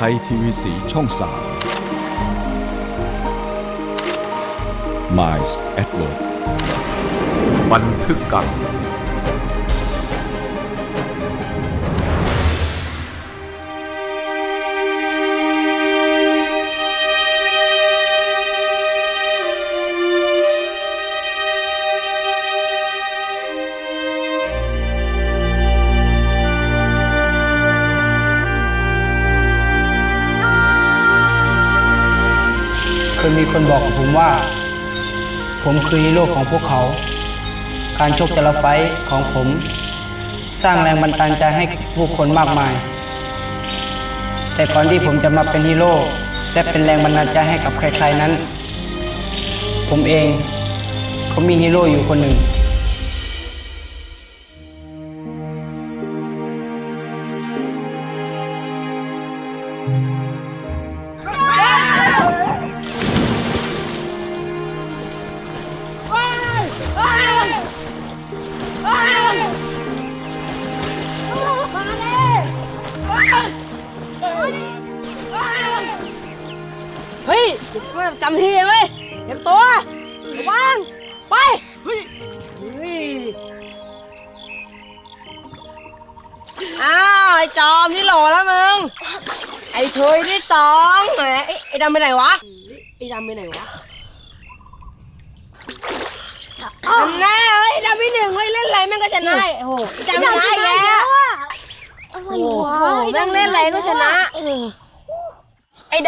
ไทยทีวีสีช่องสาม Miles at Work บันทึกกันเคยมี บอกกับผมว่า ผมคือฮีโร่ของพวกเขา การชกแต่ละไฟของผม สร้างแรงบันดาลใจให้ผู้คนมากมาย แต่ก่อนที่ผมจะมาเป็นฮีโร่และเป็นแรงบันดาลใจให้กับใครๆนั้น ผมเองก็มีฮีโร่อยู่คนหนึ่ง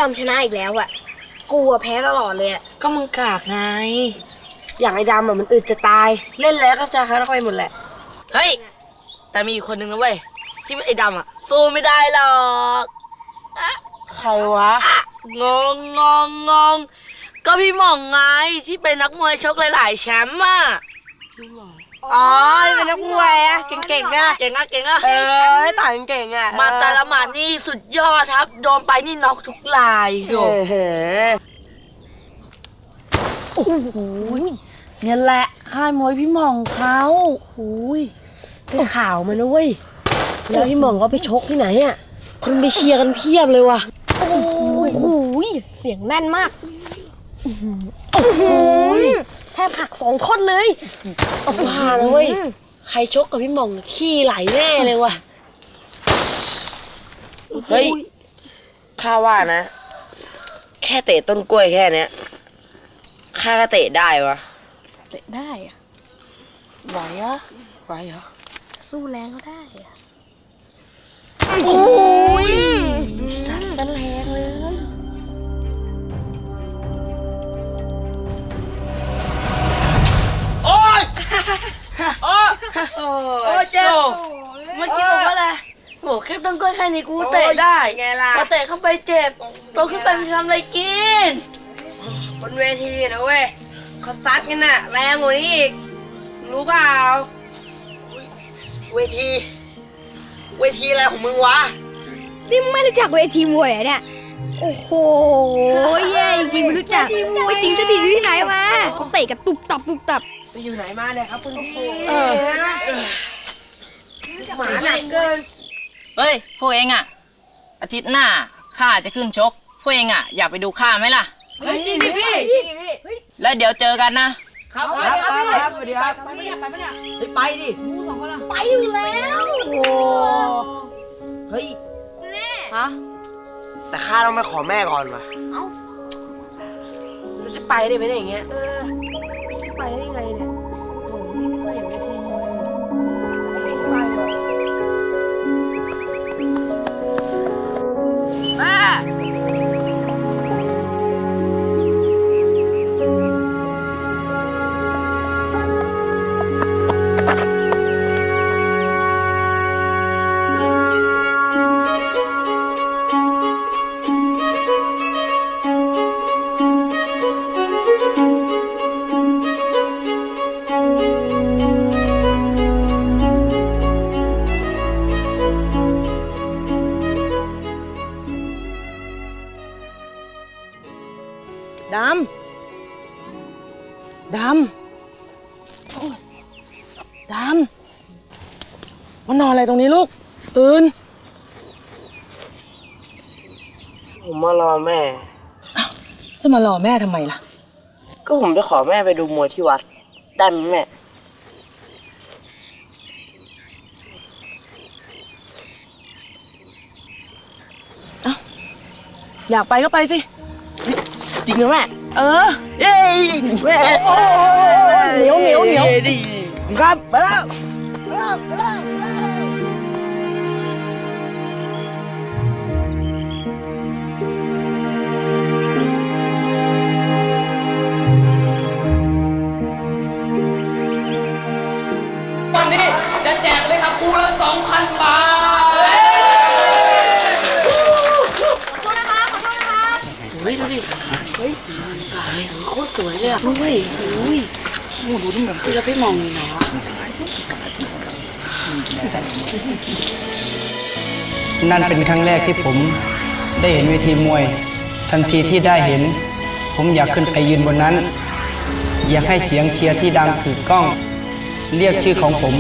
ดำชนะอีกแล้วอะกูอะแพ้ตลอดเลยอะก็มึงกากไง อย่างไอ้ดำอะมันอึดจะตาย เล่นแล้วก็จะค้าไปหมดแหละ เฮ้ย แต่มีอีกคนนึงนะเว้ยที่ไอ้ดำอะสู้ไม่ได้หรอกอะใครวะ งงงงงง ก็พี่หม่องไงที่เป็นนักมวยชกหลาย ๆ แชมป์อะอ๋ อที่เป็นนักมวยอะเก่งๆอะเก่งอะเก่งอะเออต่างเก่งอะมาแต่ละหมาดนี่สุดยอดครับ โดนไปนี่น็อกทุกลายโอ้โหโอ้โหเนี่ยแหละค่ายมวยพี่หม่องเขาโอ้ยได้ข่าวมานะเว้ยแล้วพี่หม่องก็ไปชกที่ไหนอะคนไปเชียร์กันเพียบเลยว่ะโอ้ยเสียงแน่นมากแทบหั กสองท่อนเลยเอาว่านะเว้ย ใครชกกับพี่หม่องน่ะขี้ไหลแน่เลยว่ะ เฮ้ย ข้าว่านะ แค่เตะต้นกล้วยแค่เนี้ย ข้าก็เตะได้วะ เตะได้อะไหวอะไหวเหรอ สู้แรงก็ได้อะสัตว์แสลงเลย โอ้เจ็บเมื่อกี้บอกว่าอะไรโหแค่ต้นกล้วยแค่นี้กูเตะได้ไงล่ะพอเตะเข้าไปเจ็บโตขึ้นไปมึงทำอะไรกินบนเวทีนะเว้ยเขาซัดกันน่ะแรงกว่านี้อีกรู้เปล่าเวที เวทีอะไรของมึงวะนี่มึงไม่รู้จักเวทีมวยเหรอะเนี่ยโอ้โหแย่จริงๆไม่รู้จักไปสิงสถิตอยู่ที่ไหนมาเขาเตะกันตุบตับตุบตับ ไปอยู่ไหนมาเนี่ยครับคุณพี่เออหมาหนักเกิน เฮ้ย พวกเองอะอาทิตย์หน้าข้าจะขึ้นชก พวกเองอะอยากไปดูข้าไหมล่ะเฮ้ยจริงดิพี่แล้วเดี๋ยวเจอกันนะ ครับครับครับสวัสดีครับ ไปปะเนี่ยไปปะเนี่ยไปดิไปอยู่แล้วเฮ้ยฮะแต่ข้าต้องไปขอแม่ก่อนวะเอ้าแล้วจะไปได้ไหมเนี่ยอย่างเงี้ย เออ ไปได้ไงเนี่ย ด อนอะไรตรงนี้ลูก ตื่น ผมมารอแม่ จะมารอแม่ทำไมล่ะ ก็ผมจะขอแม่ไปดูมวยที่วัด ได้ไหมแม่ อยากไปก็ไปสิ จริงนะแม่ เออ เย้แม่เหนียวเหนียวเหนียวดีครับไปแล้ว ลยอะเฮ้ยอุ้ยโอ้โหดูดิแบบที่เราไม่มองเลยนะนั่นเป็นครั้งแรกที่ผมได้เห็นเวทีมวย ทันทีที่ได้เห็น ผมอยากขึ้นไปยืนบนนั้น อยากให้เสียงเชียร์ที่ดังคือกล้อง เรียกชื่อของผม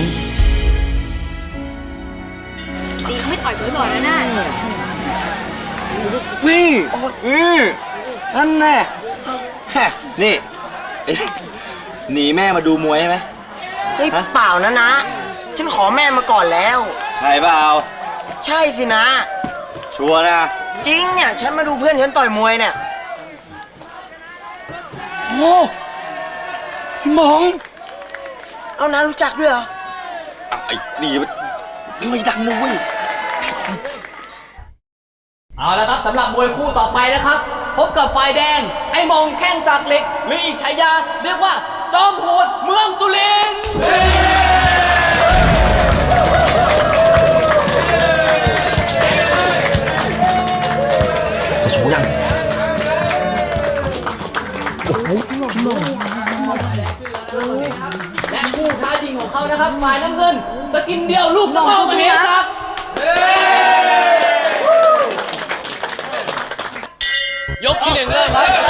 ตีไม่ต่อยผมก่อนนะน่านี่อืมนั่นแน่แฮะนี่ หนีแม่มาดูมวยใช่ไหมเฮ้ยฮะ เปล่านะนะ ฉันขอแม่มาก่อนแล้ว ใช่เปล่าใช่สินะ ชัวร์นะ จริงเนี่ย ฉันมาดูเพื่อนฉันต่อยมวยเนี่ย โอ้พี่หมองเอานะรู้จักด้วยเหรออะไอ้นี่มันไม่ดังนะเว้ย เอาละครับสำหรับมวยคู่ต่อไปนะครับ พบกับฝ่ายแดง ไอ้มองแข้งสักเหล็ก หรืออีกฉายาเรียกว่า จอมโหดเมืองสุรินทร์จะชูยังและคู่ท้าชิงของเขานะครับฝ่ายน้ำเงินสกินเดียวลูกตะเภามเหสักยกที่หนึ่งเริ่มครับ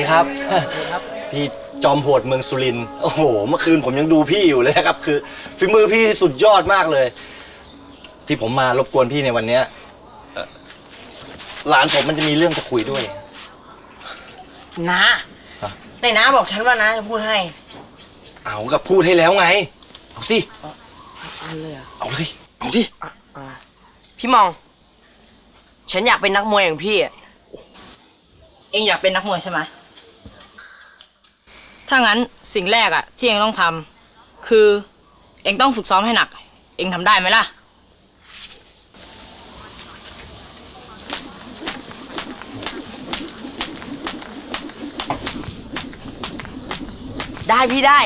ดีครับ พี่จอมโหดเมืองสุรินทร์โอ้โห เมื่อคืนผมยังดูพี่อยู่เลยนะครับ คือฝีมือพี่สุดยอดมากเลย ที่ผมมารบกวนพี่ในวันเนี้ยเอ่อหลานผมมันจะมีเรื่องจะคุยด้วย นะฮะในน้าบอกฉันว่านะจะพูดให้เอากับพูดให้แล้วไง เอาสิ อันเลยอะเอาเลย เอาดิพี่มอง ฉันอยากเป็นนักมวยอย่างพี่อะเองอยากเป็นนักมวยใช่ไหม ถ้างั้นสิ่งแรกอะที่เองต้องทำคือเองต้องฝึกซ้อมให้หนัก เองทำได้ไหมล่ะ ได้พี่ได้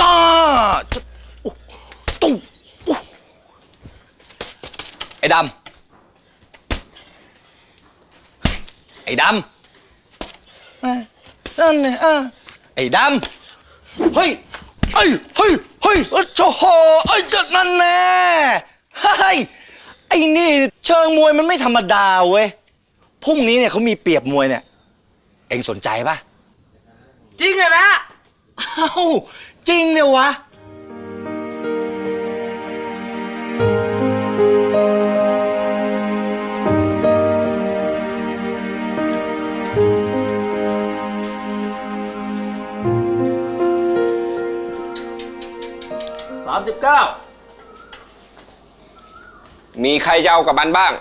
ตาจะตุ้โอ้ไอ้ดำ ไอ้ดำนั่นไงอะไอ้ดำ เฮ้ยเฮ้ย เฮ้ย เฮ้ยโอ้โหไอ้ยจะนั่นแน่เฮ้ย ไอ้นี่เชิงมวยมันไม่ธรรมดาเว้ย พรุ่งนี้เนี่ยเขามีเปรียบมวยเนี่ย เอ็งสนใจปะจริงอะนะ อ้าจริงเนี่ยวะ 39 มีใครจะเอากับมันบ้าง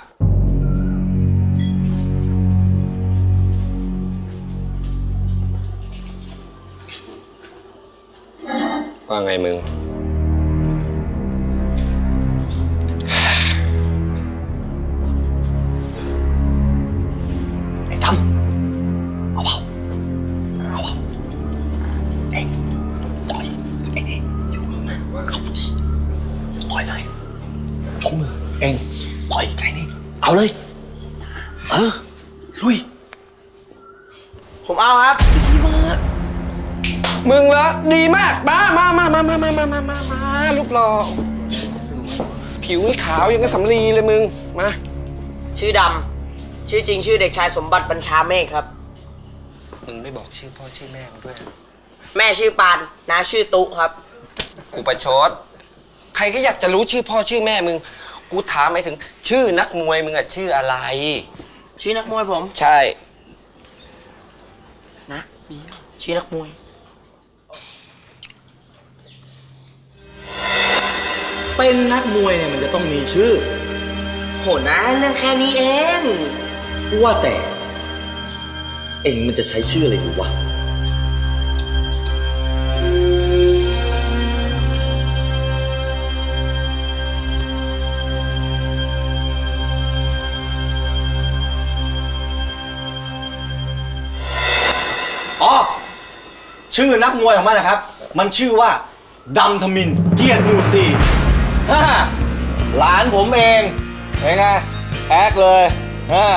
ว่าไงมึง มามามามามามามามามามาลูกหล่อผิวนี่ขาวยังกับสำลีเลยมึง มา ชื่อดำ ชื่อจริงชื่อเด็กชายสมบัติบัญชาเมฆครับ มึงไม่บอกชื่อพ่อชื่อแม่มึงด้วยแม่ชื่อปานน้าชื่อตุครับอุปชด ใครก็อยากจะรู้ชื่อพ่อชื่อแม่มึง กูถามไปถึง ชื่อนักมวยมึงอะชื่ออะไร ชื่อนักมวยผม ใช่ นะ ชื่อนักมวย เป็นนักมวยเนี่ยมันจะต้องมีชื่อ โหนะเรื่องแค่นี้เอง ว่าแต่ เอ็งมันจะใช้ชื่ออะไรดีวะ อ๋อ ชื่อนักมวยของมันนะครับ มันชื่อว่าดำทมินเกียรติหมูซี ฮ่าหลานผมเองเป็นไงแอกเลยฮ่า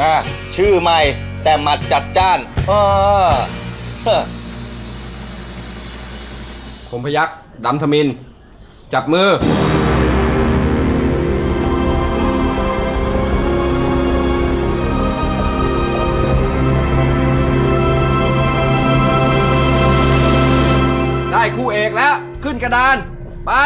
อ่าชื่อใหม่แต่หมัดจัดจ้านอ่าเฮ้อคมพยักดำทมิน จับมือ ได้คู่เอกแล้ว ขึ้นกระดาน ไป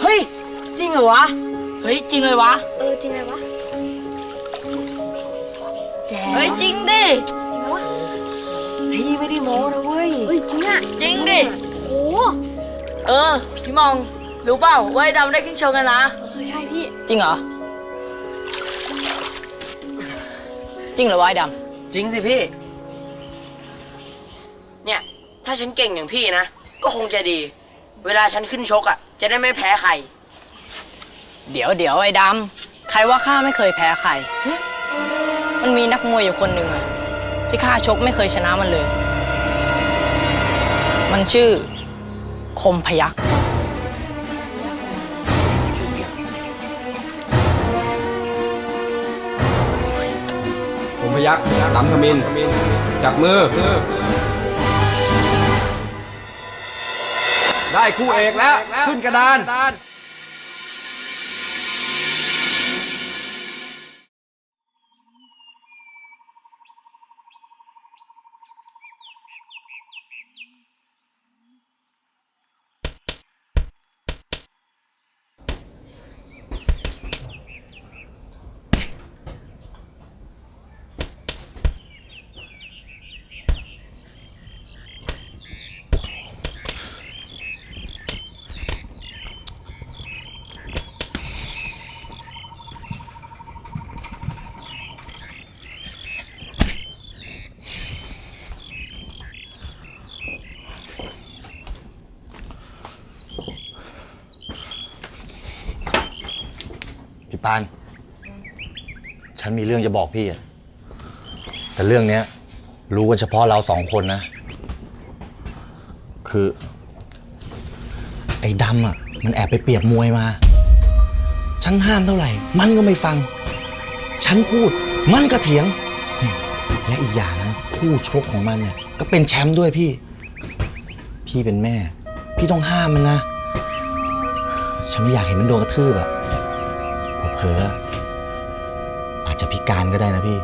เฮ้ย จริงเหรอวะ เฮ้ย จริงเลยวะ เออ จริงไงวะเฮ้ย จริงดิเฮ้ยไม่ได้โม้นะเว้ย เฮ้ย จริงอะจริงดิ โอ้เออ พี่มอง รู้เปล่าว่าไอ้ดำได้ขึ้นชงกันนะ เออ ใช่พี่ จริงเหรอ จริงเหรอวะไอ้ดจริงสิพี่ เนี่ย ถ้าฉันเก่งอย่างพี่นะ ก็คงจะดี เวลาฉันขึ้นชกอะ จะได้ไม่แพ้ใครำเดี๋ยวเดี๋ยวไอ้ดำใครว่าข้าไม่เคยแพ้ใครหึมันมีนักมวยอยู่คนหนึ่งอะที่ข้าชกไม่เคยชนะมันเลย มันชื่อ คมพยักค ยักดำทมิน จับมือ ได้คู่เอกแล้ว ขึ้นกระดาน พี่ปานฉันมีเรื่องจะบอกพี่อะแต่เรื่องเนี้ย รู้กันเฉพาะเราสองคนนะ คือ ไอ้ดำอะ มันแอบไปเปรียบมวยมา ฉันห้ามเท่าไหร่ มันก็ไม่ฟัง ฉันพูด มันก็เถียง และอีกอย่างนะคู่ชกของมันเนี่ยก็เป็นแชมป์ด้วยพี่ พี่เป็นแม่ พี่ต้องห้ามมันนะ ฉันไม่อยากเห็นมันโดนกระทืบอะ ผลออาจจะพิการก็ได้นะพี่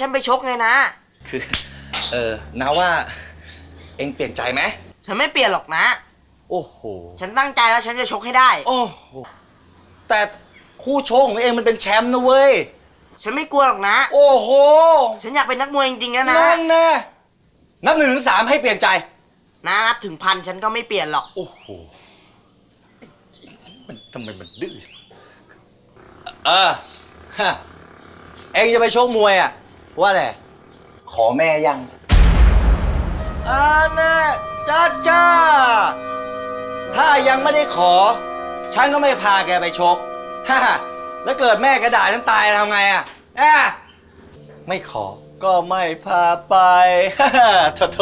ฉันไปชกไงนะ คือ เออนาว่า เอ็งเปลี่ยนใจไหมฉันไม่เปลี่ยนหรอกนะ โอ้โห ฉันตั้งใจแล้วฉันจะชกให้ได้ โอ้โห แต่คู่โชกของเองมันเป็นแชมป์นะเว้ย ฉันไม่กลัวหรอกนะ โอ้โห ฉันอยากเป็นนักมวยจริงๆนะนะนั่นแน่นับหนึ่งถึงสามให้เปลี่ยนใจ นะนับถึงพันฉันก็ไม่เปลี่ยนหรอก โอ้โห มันทำไมมันดื้อจังเออฮะเองจะไปชกมวยอะ ว่าแหละไร ขอแม่ยังอ่าแน่จ้าจ้า ถ้ายังไม่ได้ขอ ฉันก็ไม่พาแกไปชกฮ่าแล้วเกิดแม่แกด่าฉันตายทำไงอะอะไม่ขอก็ไม่พาไปฮ่าโถโถ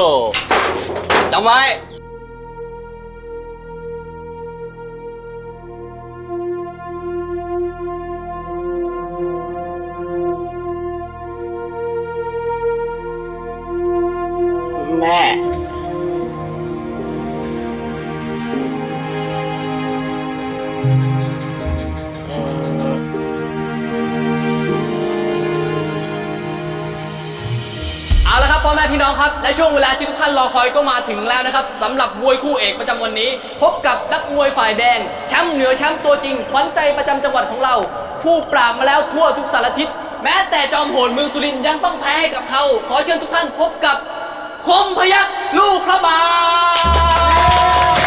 จำไว้ ช่วงเวลาที่ทุกท่านรอคอยก็มาถึงแล้วนะครับสำหรับมวยคู่เอกประจำวันนี้ พบกับนักมวยฝ่ายแดงแชมป์เหนือแชมป์ตัวจริง ขวัญใจประจำจังหวัดของเรา ผู้ปราบมาแล้วทั่วทุกสารทิศแม้แต่จอมโหดเมืองสุรินทร์ยังต้องแพ้ให้กับเขา ขอเชิญทุกท่านพบกับคมพยักลูกพระบาท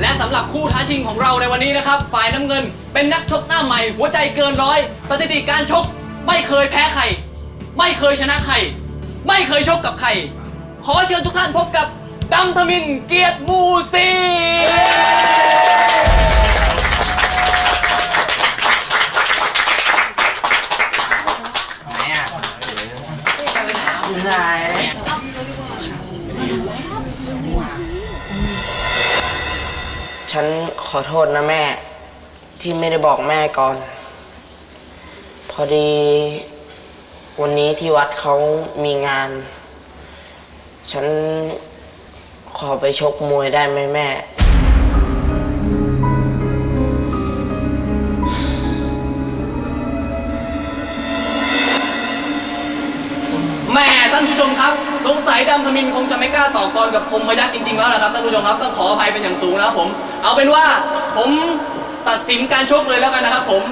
และสำหรับคู่ท้าชิงของเราในวันนี้นะครับ ฝ่ายน้ำเงินเป็นนักชกหน้าใหม่ หัวใจเกินร้อย สถิติการชกไม่เคยแพ้ใคร ไม่เคยชนะใคร ไม่เคยชกกับใคร ขอเชิญทุกท่านพบกับดำทมินเกียรติมูซี ฉันขอโทษนะแม่ ที่ไม่ได้บอกแม่ก่อน พอดี วันนี้ที่วัดเขามีงาน ฉันขอไปชกมวยได้ไหมแม่ แม่ท่านผู้ชมครับ สงสัยดำทมินคงจะไม่กล้าต่อกรกับคมพยักจริงๆแล้วล่ะครับท่านผู้ชมครับต้องขออภัยเป็นอย่างสูงนะครับผม เอาเป็นว่าผมตัดสินการชกเลยแล้วกันนะครับผม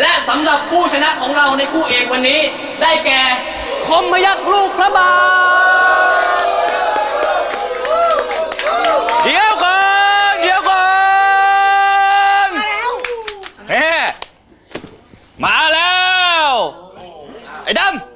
และสำหรับผู้ชนะของเราในคู่เอกวันนี้ ได้แก่คมพยักษ์ลูกพระบาทเดี๋ยวก่อนเดี๋ยวก่อนเฮ้มาแล้ว ไอ้ดำ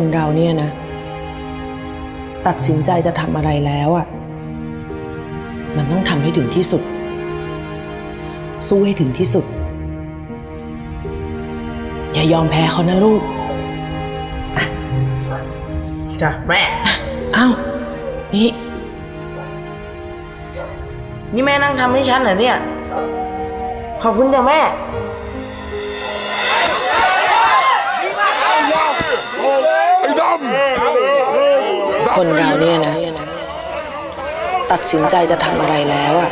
คนเราเนี่ยนะ ตัดสินใจจะทำอะไรแล้วอะ่ะ มันต้องทำให้ถึงที่สุด สู้ให้ถึงที่สุด อย่ายอมแพ้เขานะลูกจ้ะแม่อ้าวนี่นี่แม่นั่งทำให้ฉันเหรอเนี่ย ขอบคุณจ้ะแม่ คนเราเนี่ยนะ ตัดสินใจจะทำอะไรแล้วอะ่ะ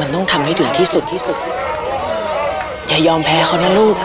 มันต้องทำให้ถึงที่สุดที่สุดอย่ายอมแพ้เขานะลูก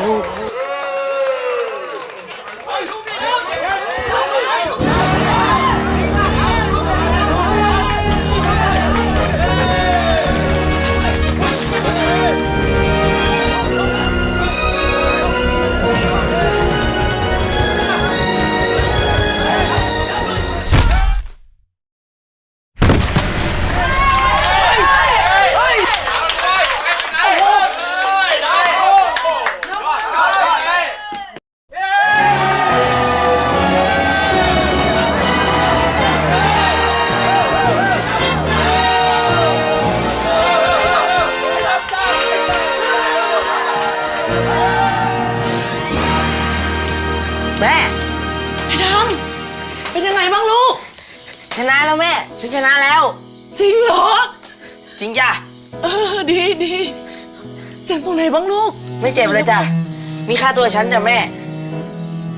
ตัวฉันจ้ะแม่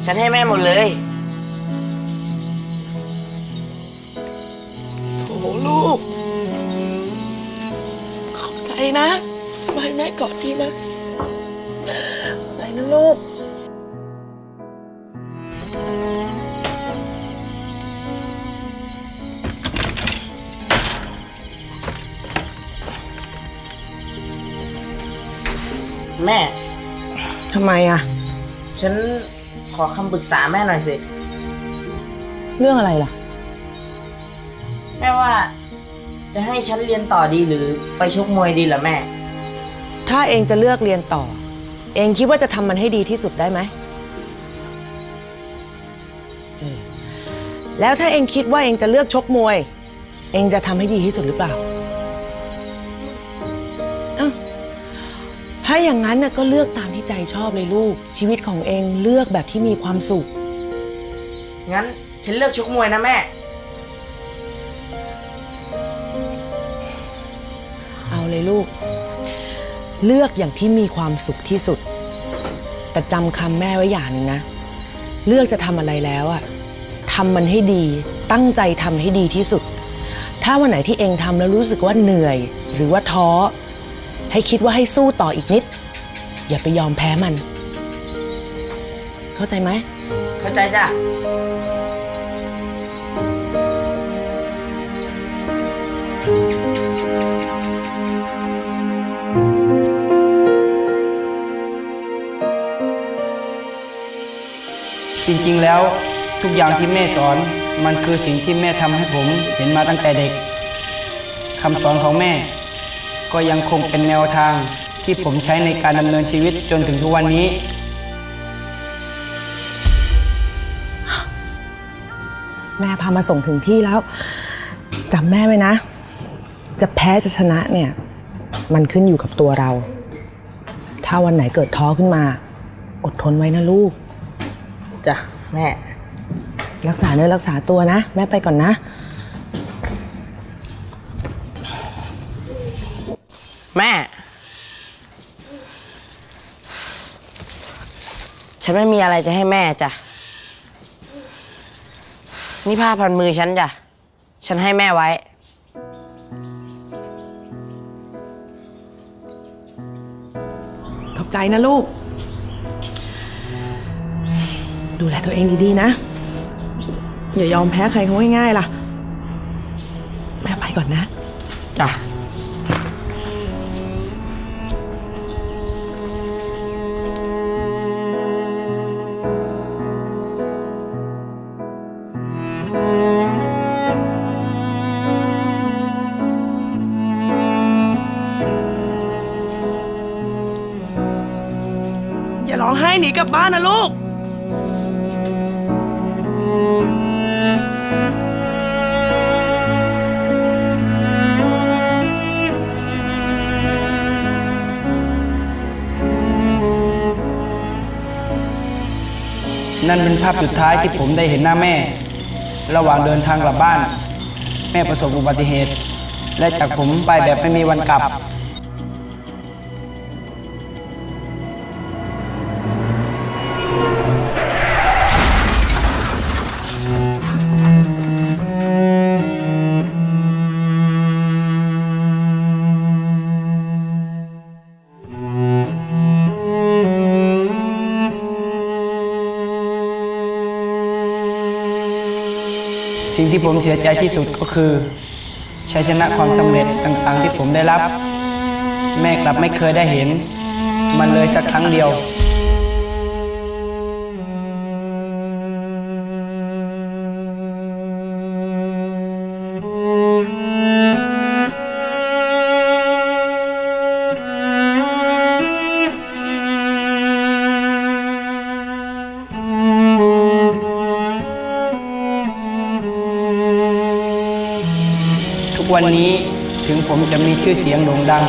ฉันให้แม่หมดเลยโถลูก ขอบใจนะมาให้แม่กอดดีนะใจนะลูก ไมอะฉันขอคำปรึกษาแม่หน่อยสิ เรื่องอะไรล่ะ แม่ว่า จะให้ฉันเรียนต่อดีหรือไปชกมวยดีล่ะแม่ ถ้าเองจะเลือกเรียนต่อ เองคิดว่าจะทำมันให้ดีที่สุดได้ไหมเออแล้วถ้าเองคิดว่าเองจะเลือกชกมวย เองจะทำให้ดีที่สุดหรือเปล่าเอ้าถ้าอย่างนั้นน่ะก็เลือกตามที่ ใจชอบเลยลูก ชีวิตของเองเลือกแบบที่มีความสุข งั้นฉันเลือกชกมวยนะแม่ เอาเลยลูก เลือกอย่างที่มีความสุขที่สุด แต่จำคำแม่ไว้อย่างหนึ่งนะ เลือกจะทำอะไรแล้วอะทำมันให้ดี ตั้งใจทำให้ดีที่สุด ถ้าวันไหนที่เองทำแล้วรู้สึกว่าเหนื่อย หรือว่าท้อ ให้คิดว่าให้สู้ต่ออีกนิด อย่าไปยอมแพ้มัน เข้าใจไหม เข้าใจจ้ะจริงๆ แล้วทุกอย่างที่แม่สอนมันคือสิ่งที่แม่ทำให้ผมเห็นมาตั้งแต่เด็กคำสอนของแม่ก็ยังคงเป็นแนวทาง ที่ผมใช้ในการดำเนินชีวิตจนถึงทุกวันนี้ แม่พามาส่งถึงที่แล้วจำแม่ไว้นะ จะแพ้จะชนะเนี่ย มันขึ้นอยู่กับตัวเรา ถ้าวันไหนเกิดท้อขึ้นมา อดทนไว้นะลูก จ้ะแม่ รักษาเนื้อรักษาตัวนะ แม่ไปก่อนนะ แม่ ฉัน ไม่มีอะไรจะให้แม่จ้ะ นี่ผ้าพันมือฉันจ้ะ ฉันให้แม่ไว้ ขอบใจนะลูก ดูแลตัวเองดีๆนะ อย่ายอมแพ้ใครเขาง่ายๆล่ะ แม่ไปก่อนนะ จ้ะ ภาพสุดท้ายที่ผมได้เห็นหน้าแม่ ระหว่างเดินทางกลับบ้าน แม่ประสบอุบัติเหตุ และจากผมไปแบบไม่มีวันกลับ สิ่งที่ผมเสียใจที่สุดก็คือชัยชนะความสำเร็จต่างๆที่ผมได้รับ แม่กลับไม่เคยได้เห็น มันเลยสักครั้งเดียว วันนี้ถึงผมจะมีชื่อเสียงโด่งดัง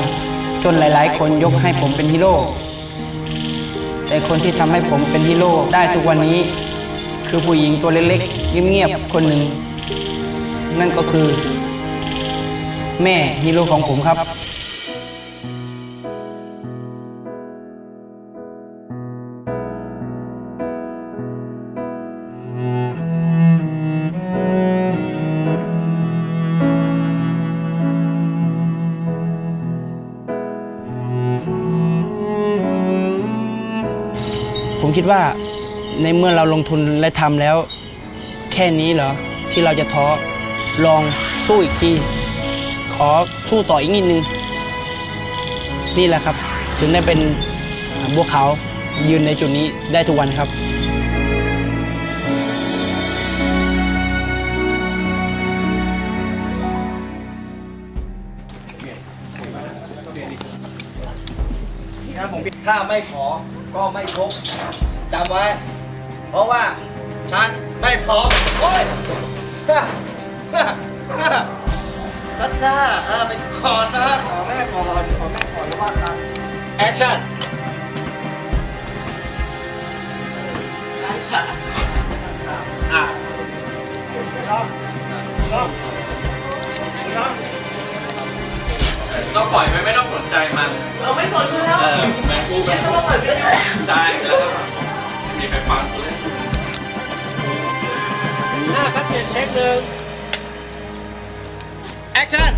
จนหลายๆ คนยกให้ผมเป็นฮีโร่ แต่คนที่ทำให้ผมเป็นฮีโร่ได้ทุกวันนี้ คือผู้หญิงตัวเล็กๆ เงียบๆ คนหนึ่ง นั่นก็คือ แม่ฮีโร่ของผมครับ ว่าในเมื่อเราลงทุนและทำแล้ว แค่นี้เหรอที่เราจะท้อลองสู้อีกที ขอสู้ต่ออีกนิดนึง นี่แหละครับ ถึงได้เป็นบัวขาวยืนในจุดนี้ได้ทุกวันครับถ้าผมถ้าไม่ขอก็ไม่ชก จำไว้ เพราะว่าฉันไม่พร้อม โอ้ยฮ่าฮ่าฮ่าซ่าซ่าเออไปขอซะขอแม่ก่อนขอแม่ก่อนแล้วว่ากันแอคชั่นได้ค่ะอะก็ปล่อยไปไม่ต้องสนใจมัน เราไม่สนอยู่แล้วเออแม่กูไปจะมาเปิดวิดีโอใช่แล้วก็ มีไฟฟ้าตัวเล็กหน้าครับเจ็ดเทคหนึ่งแอคชั่น